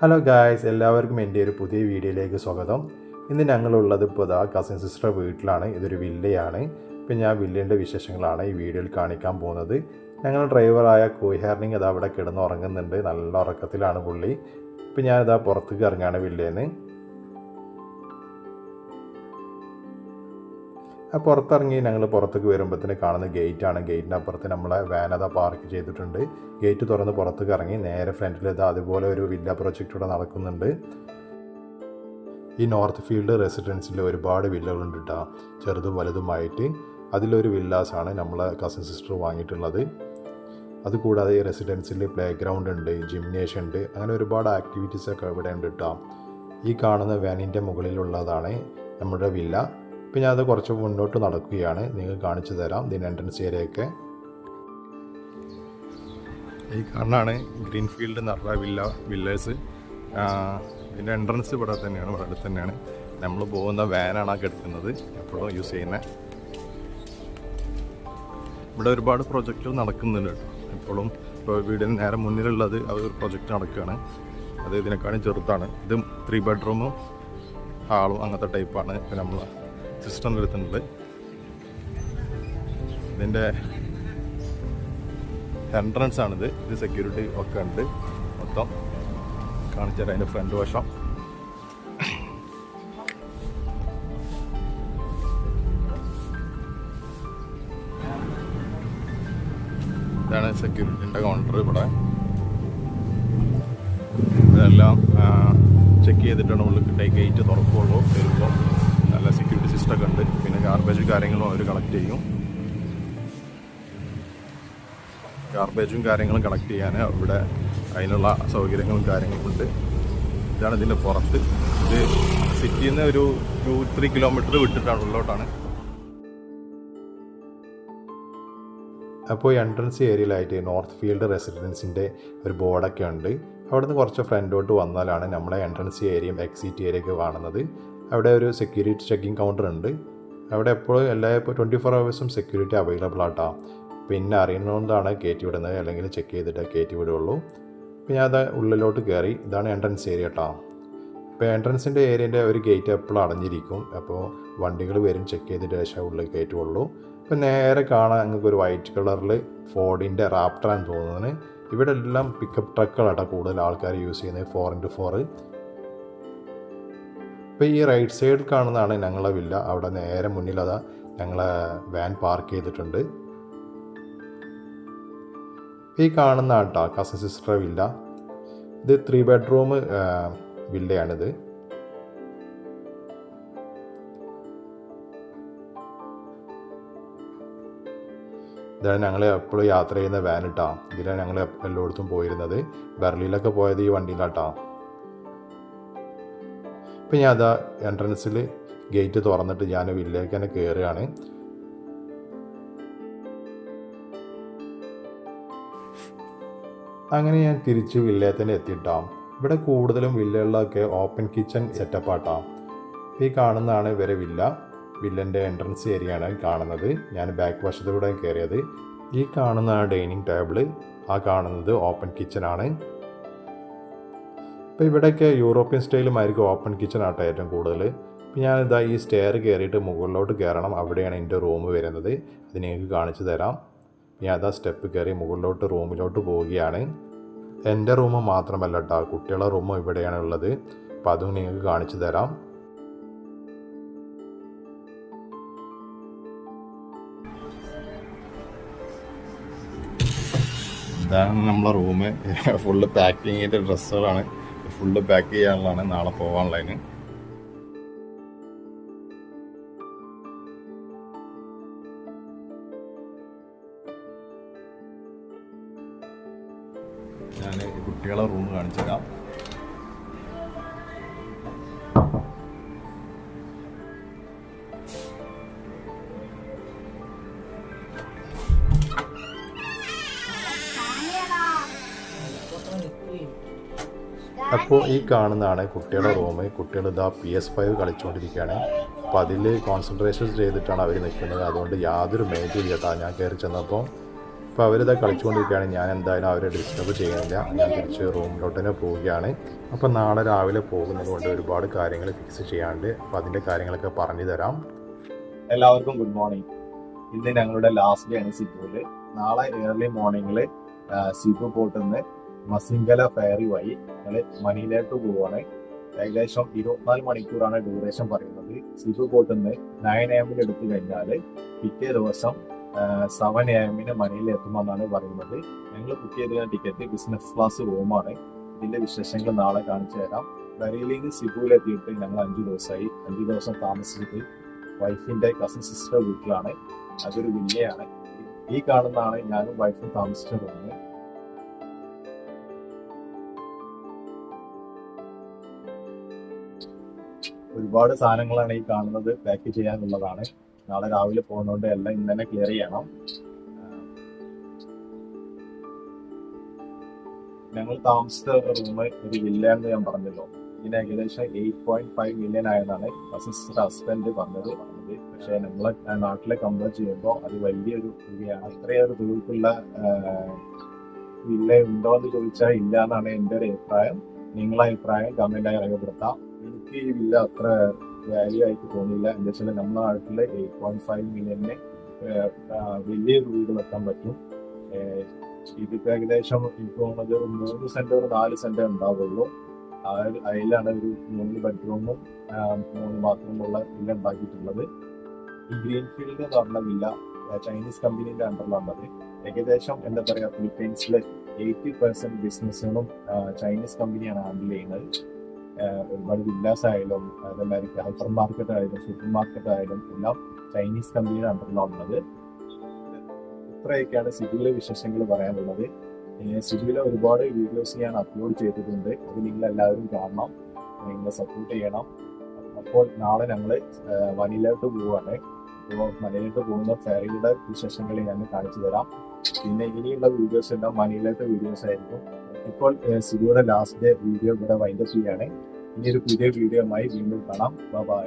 Hello guys എല്ലാവർക്കും എന്റെ ഒരു പുതിയ വീഡിയോയിലേക്ക് സ്വാഗതം. ഇന്ന് ഞങ്ങളുള്ളത് ഇപ്പോൾ ഇതാ കസിൻ സിസ്റ്റർ വീട്ടിലാണ്. ഇതൊരു വില്ലയാണ്. ഇപ്പം ഞാൻ വില്ലേന്റെ വിശേഷങ്ങളാണ് ഈ വീഡിയോയിൽ കാണിക്കാൻ പോകുന്നത്. ഞങ്ങൾ ഡ്രൈവറായ കോയ്ഹാർണിങ് അത് അവിടെ കിടന്ന് ഉറങ്ങുന്നുണ്ട് നല്ല ഉറക്കത്തിലാണ് പുള്ളി. ഇപ്പം ഞാനിതാ പുറത്തേക്ക് ഇറങ്ങുകയാണ് വില്ലേന്ന്. പുറത്തിറങ്ങി ഞങ്ങൾ പുറത്തേക്ക് വരുമ്പോഴത്തേന് കാണുന്ന ഗേറ്റാണ്. ഗേറ്റിന്റെ അപ്പുറത്ത് നമ്മളെ വാനത പാർക്ക് ചെയ്തിട്ടുണ്ട്. ഗേറ്റ് തുറന്ന് പുറത്തേക്ക് ഇറങ്ങി നേരെ ഫ്രണ്ടിൽ ഇത് അതുപോലെ ഒരു വില്ല പ്രൊജക്റ്റ് ഇവിടെ നടക്കുന്നുണ്ട്. ഈ നോർത്ത് ഫീൽഡ് റെസിഡൻസിൽ ഒരുപാട് വില്ലകളുണ്ട് കേട്ടോ ചെറുതും വലുതുമായിട്ട്. അതിലൊരു വില്ലാസാണ് നമ്മളെ കസിൻ സിസ്റ്റർ വാങ്ങിയിട്ടുള്ളത്. അതുകൂടാതെ ഈ റെസിഡൻസിൽ പ്ലേ ഗ്രൗണ്ട് ഉണ്ട് ജിംനേഷ്യം ഉണ്ട് അങ്ങനെ ഒരുപാട് ആക്ടിവിറ്റീസ് ഒക്കെ ഇവിടെ ഉണ്ട് കേട്ടോ ഈ കാണുന്ന വാനിന്റെ മുകളിലുള്ളതാണ് നമ്മുടെ വില്ല ഇപ്പം ഞാനത് കുറച്ച് മുന്നോട്ട് നടക്കുകയാണ്. നിങ്ങൾക്ക് കാണിച്ചു തരാം. ഇതിന്റെ എൻട്രൻസ് ഏരിയയൊക്കെ ഈ കാണാണ് ഗ്രീൻഫീൽഡ് എന്ന് പറഞ്ഞ വില്ല വില്ലേഴ്സ് ഇതിന്റെ എൻട്രൻസ് ഇവിടെ തന്നെയാണ് ഇവിടെ അടുത്ത് തന്നെയാണ്. നമ്മൾ പോകുന്ന വാനാണ് ആ കിടക്കുന്നത്. എപ്പോഴും യൂസ് ചെയ്യുന്ന. ഇവിടെ ഒരുപാട് പ്രൊജക്റ്റുകൾ നടക്കുന്നുണ്ട് കേട്ടോ. എപ്പോഴും ഇപ്പോൾ വീടിന് നേരെ മുന്നിലുള്ളത് അത് ഒരു പ്രൊജക്റ്റ് നടക്കുകയാണ്. അത് ഇതിനേക്കാളും ചെറുതാണ്. ഇത് ത്രീ ബെഡ്റൂമും ഹാളും അങ്ങനത്തെ ടൈപ്പാണ് നമ്മൾ സിസ്റ്ററിന്റെ വരുത്തുന്നത്. ഇതിന്റെ എൻട്രൻസ് ആണിത്. ഇത് സെക്യൂരിറ്റി ഒക്കെ ഉണ്ട്. മൊത്തം കാണിച്ചാൽ അതിന്റെ ഫ്രണ്ട് വശം. ഇതാണ് സെക്യൂരിറ്റിന്റെ കൗണ്ടർ ഇവിടെ. ഇതെല്ലാം ചെക്ക് ചെയ്തിട്ടാണ് ഉള്ളിൽ ഗേറ്റ് തുറക്കുള്ളൂ. വരുമ്പോൾ നല്ല സെക്യൂരിറ്റി സിസ്റ്റം ഒക്കെ ഉണ്ട് പിന്നെ ഗാർബേജ് കാര്യങ്ങളും അവർ കളക്ട് ചെയ്യും. ഗാർബേജും കാര്യങ്ങളും കളക്ട് ചെയ്യാൻ അവിടെ അതിനുള്ള സൗകര്യങ്ങളും കാര്യങ്ങളും ഉണ്ട്. ഇതാണ് ഇതിന്റെ പുറത്ത്. ഇത് സിറ്റിയിൽ നിന്ന് ഒരു ടു ത്രീ കിലോമീറ്റർ വിട്ടിട്ടാണ് ഉള്ളോട്ടാണ് അപ്പോൾ എൻട്രൻസ് ഏരിയയിലായിട്ട് നോർത്ത് ഫീൽഡ് റെസിഡൻസിന്റെ ഒരു ബോർഡൊക്കെ ഉണ്ട്. അവിടുന്ന് കുറച്ച് ഫ്രണ്ടോട്ട് വന്നാലാണ് നമ്മളെ എൻട്രൻസ് ഏരിയയും എക്സിറ്റ് ഏരിയയൊക്കെ കാണുന്നത്. അവിടെ ഒരു സെക്യൂരിറ്റി ചെക്കിംഗ് കൗണ്ടർ ഉണ്ട്. അവിടെ എപ്പോഴും എല്ലാ ഇപ്പോൾ ട്വന്റി ഫോർ ഹവേഴ്സും സെക്യൂരിറ്റി അവൈലബിൾ ആട്ടോ. പിന്നെ അറിയുന്നതുകൊണ്ടാണ് കയറ്റി വിടുന്നത്. അല്ലെങ്കിൽ ചെക്ക് ചെയ്തിട്ട് കയറ്റി വിടുള്ളൂ. പിന്നെ അത് ഉള്ളിലോട്ട് കയറി ഇതാണ് എൻട്രൻസ് ഏരിയ കേട്ടോ ഇപ്പോൾ എൻട്രൻസിന്റെ ഏരിയന്റെ ഒരു ഗേറ്റ് എപ്പോഴും അടഞ്ഞിരിക്കും. അപ്പോൾ വണ്ടികൾ വരും. ചെക്ക് ചെയ്തിട്ട് ശേഷം ഉള്ളിൽ കയറ്റുള്ളൂ അപ്പോൾ നേരെ കാണാൻ നിങ്ങൾക്ക് ഒരു വൈറ്റ് കളറിൽ ഫോർഡിന്റെ റാപ്റ്ററാന്ന് തോന്നുന്നത്. ഇവിടെ എല്ലാം പിക്കപ്പ് ട്രക്കുകളാട്ടോ കൂടുതൽ ആൾക്കാർ യൂസ് ചെയ്യുന്നത്. ഫോർ ഇന്റു ഫോർ ഇപ്പോൾ ഈ റൈറ്റ് സൈഡിൽ കാണുന്നതാണ് ഞങ്ങളുടെ വില്ല. അവിടെ നേരെ മുന്നിൽ അതാ ഞങ്ങളെ വാൻ പാർക്ക് ചെയ്തിട്ടുണ്ട്. ഈ കാണുന്ന ആട്ടോ കസിൻ സിസ്റ്റർ വില്ല. ഇത് ത്രീ ബെഡ്റൂം വില്ലയാണിത്. ഇതാണ് ഞങ്ങൾ എപ്പോഴും യാത്ര ചെയ്യുന്ന വാൻ ഇട്ടാ ഇതിലാണ് ഞങ്ങൾ എല്ലായിടത്തും പോയിരുന്നത്. ബെർലിയിലൊക്കെ പോയത് ഈ വണ്ടിയിലാട്ടാ. ഇപ്പം ഞാൻ അതാ എൻട്രൻസിൽ ഗേറ്റ് തുറന്നിട്ട് ഞാൻ വില്ലേക്ക് തന്നെ കയറുകയാണ് അങ്ങനെ ഞാൻ തിരിച്ച് വില്ലയിൽ തന്നെ എത്തിയിട്ടാം. ഇവിടെ കൂടുതലും വില്ലകളിലൊക്കെ ഓപ്പൺ കിച്ചൺ സെറ്റപ്പാട്ടാം ഈ കാണുന്നതാണ് ഇവരെ വില്ല. വില്ലന്റെ എൻട്രൻസ് ഏരിയയാണ് കാണുന്നത്. ഞാൻ ബാക്ക് വശത്തൂടെ കയറിയത് ഈ കാണുന്നതാണ് ഡൈനിങ് ടേബിൾ ആ കാണുന്നത് ഓപ്പൺ കിച്ചൺ ആണ്. ഇപ്പോൾ ഇവിടെയൊക്കെ യൂറോപ്യൻ സ്റ്റൈലുമായിരിക്കും ഓപ്പൺ കിച്ചൺ ആട്ടോ ഏറ്റവും കൂടുതൽ. ഞാനിതാ ഈ സ്റ്റെയർ കയറിയിട്ട് മുകളിലോട്ട് കയറണം. അവിടെയാണ് എന്റെ റൂം വരുന്നത്. അത് നിങ്ങൾക്ക് കാണിച്ചു തരാം. ഞാൻ അതാ സ്റ്റെപ്പ് കയറി മുകളിലോട്ട് റൂമിലോട്ട് പോവുകയാണ്. എന്റെ റൂം മാത്രമല്ല കേട്ടോ കുട്ടികളുടെ റൂമും ഇവിടെയാണ് ഉള്ളത്. അപ്പോൾ അതും നിങ്ങൾക്ക് കാണിച്ചു തരാം. ഇതാണ് നമ്മളെ റൂം. ഫുള്ള് പാക്കിങ്ങിന്റെ ഡ്രസ്സുകളാണ്. ഫുള്ള് പാക്ക് ചെയ്യാനുള്ളതാണ് നാളെ പോകാനുള്ളതിന് ഞാൻ കുട്ടികളെ റൂം കാണിച്ചു തരാം അപ്പോൾ ഈ കാണുന്നതാണ് കുട്ടികളുടെ റൂം. കുട്ടികൾ ഇതാ പി എസ് ഫൈവ് കളിച്ചുകൊണ്ടിരിക്കുകയാണ് അപ്പോൾ അതിൽ കോൺസെൻട്രേഷൻ ചെയ്തിട്ടാണ് അവർ നിൽക്കുന്നത്. അതുകൊണ്ട് യാതൊരു മേജും കേട്ടോ. ഞാൻ കയറി ചെന്നപ്പോൾ അപ്പോൾ അവരിത് കളിച്ചുകൊണ്ടിരിക്കുകയാണ് ഞാൻ എന്തായാലും അവരെ ഡിസ്റ്റർബ് ചെയ്യുന്നില്ല. ഞാൻ തിരിച്ച് റൂമിലോട്ട് തന്നെ പോവുകയാണ്. അപ്പോൾ നാളെ രാവിലെ പോകുന്നത് കൊണ്ട് ഒരുപാട് കാര്യങ്ങൾ ഫിക്സ് ചെയ്യാണ്ട് അപ്പോൾ അതിന്റെ കാര്യങ്ങളൊക്കെ പറഞ്ഞു തരാം. എല്ലാവർക്കും ഗുഡ് മോർണിംഗ് ഇന്ന് ഞങ്ങളുടെ ലാസ്റ്റ് ഡേ ആണ് സിബുവിൽ നാളെ ഏർലി മോർണിംഗിൽ സിബു പോർട്ടിൽ മസിങ്കല ഫെയറി വഴി ഞങ്ങൾ മണിയിലേക്ക് പോവാണ്. ഏകദേശം ഇരുപത്തിനാല് മണിക്കൂറാണ് ഡ്യൂറേഷൻ പറയുന്നത്. സിബു ബോട്ടിൽ നിന്ന് നയൻ എ എമ്മിൽ എടുത്തു കഴിഞ്ഞാൽ പിറ്റേ ദിവസം സെവൻ എ എമ്മിന് മണിയിൽ എത്തുമെന്നാണ് പറയുന്നത്. ഞങ്ങൾ ബുക്ക് ചെയ്ത ടിക്കറ്റ് ബിസിനസ് ക്ലാസ് റൂമാണ് ഇതിന്റെ വിശേഷങ്ങൾ നാളെ കാണിച്ചു തരാം. ബരയിലിൽ നിന്ന് സിബുവിലെത്തിയിട്ട് ഞങ്ങൾ അഞ്ചു ദിവസമായി. അഞ്ചു ദിവസം താമസിച്ചിട്ട് വൈഫിന്റെ കസിൻ സിസ്റ്റർ വീട്ടിലാണ്. അതൊരു വില്ലയാണ്. ഈ കാണുന്നതാണ് ഞാനും വൈഫും താമസിച്ച റൂം ഒരുപാട് സാധനങ്ങളാണ് ഈ കാണുന്നത്. പാക്ക് ചെയ്യാനുള്ളതാണ്. നാളെ രാവിലെ പോകുന്നതുകൊണ്ട് എല്ലാം ഇന്ന് തന്നെ ക്ലിയർ ചെയ്യണം. ഞങ്ങൾ താമസിച്ച റൂം ഒരു വില്ലയാണെന്ന് ഞാൻ പറഞ്ഞല്ലോ. ഇതിന് ഏകദേശം എയ്റ്റ് പോയിന്റ് ഫൈവ് മില്യൺ ആയതാണ് സിസ്റ്റർ ഹസ്ബൻഡ് പറഞ്ഞത്. പക്ഷേ നമ്മളെ നാട്ടിലെ കമ്പയർ ചെയ്യുമ്പോൾ അത് വലിയൊരു തുകയാണ് അത്രയൊരു തുകയ്ക്കുള്ള വില്ല ഉണ്ടോ എന്ന് ചോദിച്ചാൽ ഇല്ല എന്നാണ് എന്റെ ഒരു അഭിപ്രായം. നിങ്ങളെ അഭിപ്രായം കമന്റായി രേഖപ്പെടുത്താം. എനിക്ക് ഇല്ല അത്ര വാല്യൂ ആയിട്ട് തോന്നിയില്ല എന്താ വെച്ചാൽ നമ്മുടെ നാട്ടിൽ എയ്റ്റ് പോയിന്റ് ഫൈവ് മില്യണിന് വലിയൊരു വീട് വെക്കാൻ പറ്റും. ഇതിപ്പോ ഏകദേശം എനിക്ക് തോന്നുന്നത് ഒരു മൂന്ന് സെന്റ് ഒരു നാല് സെന്റ് ഉണ്ടാവുള്ളൂ. അതിലാണ് ഒരു മൂന്ന് ബെഡ്റൂമും മൂന്ന് ബാത്റൂമുള്ള വില്ല ഉണ്ടാക്കിയിട്ടുള്ളത്. ഈ ഗ്രീൻഫീൽഡ് എന്ന് പറഞ്ഞ വില്ല ചൈനീസ് കമ്പനീന്റെ അണ്ടറിലാണത് ഏകദേശം എന്താ പറയാ ഫിലിപ്പീൻസിലെ എയ്റ്റി പെർസെന്റ് ബിസിനസ്സുകളും ചൈനീസ് കമ്പനിയാണ് ഹാൻഡിൽ ചെയ്യുന്നത്. ഒരുപാട് വില്ലാസ് ആയാലും അതല്ലായിരിക്കും ഹൈപ്പർ മാർക്കറ്റ് ആയാലും സൂപ്പർ മാർക്കറ്റ് ആയാലും എല്ലാം ചൈനീസ് കമ്പനിയുടെ അണ്ടറിലാണുള്ളത് ഇത്രയൊക്കെയാണ് സിബിയിലെ വിശേഷങ്ങൾ പറയാനുള്ളത്. സിബിയിലെ ഒരുപാട് വീഡിയോസ് ഞാൻ അപ്ലോഡ് ചെയ്തിട്ടുണ്ട്. അത് നിങ്ങൾ എല്ലാവരും കാണണം. നിങ്ങളെ സപ്പോർട്ട് ചെയ്യണം. അപ്പോൾ നാളെ ഞങ്ങൾ വനിലോട്ട് പോവുകയാണ് അപ്പോൾ മനയിലോട്ട് പോകുന്ന ഫെറിയുടെ വിശേഷങ്ങൾ ഞാൻ കാണിച്ചു തരാം. പിന്നെ ഇനിയുള്ള വീഡിയോസ് എല്ലാം വനിയിലത്തെ വീഡിയോസ് ആയിരിക്കും. ഇപ്പോൾ സിബിയുടെ ലാസ്റ്റ് ഡേ വീഡിയോ ഇവിടെ വൈൻഡപ്പ് ചെയ്യാണ് ഇനി ഒരു പുതിയ ആയി വീണ്ടും കാണാം. ബൈ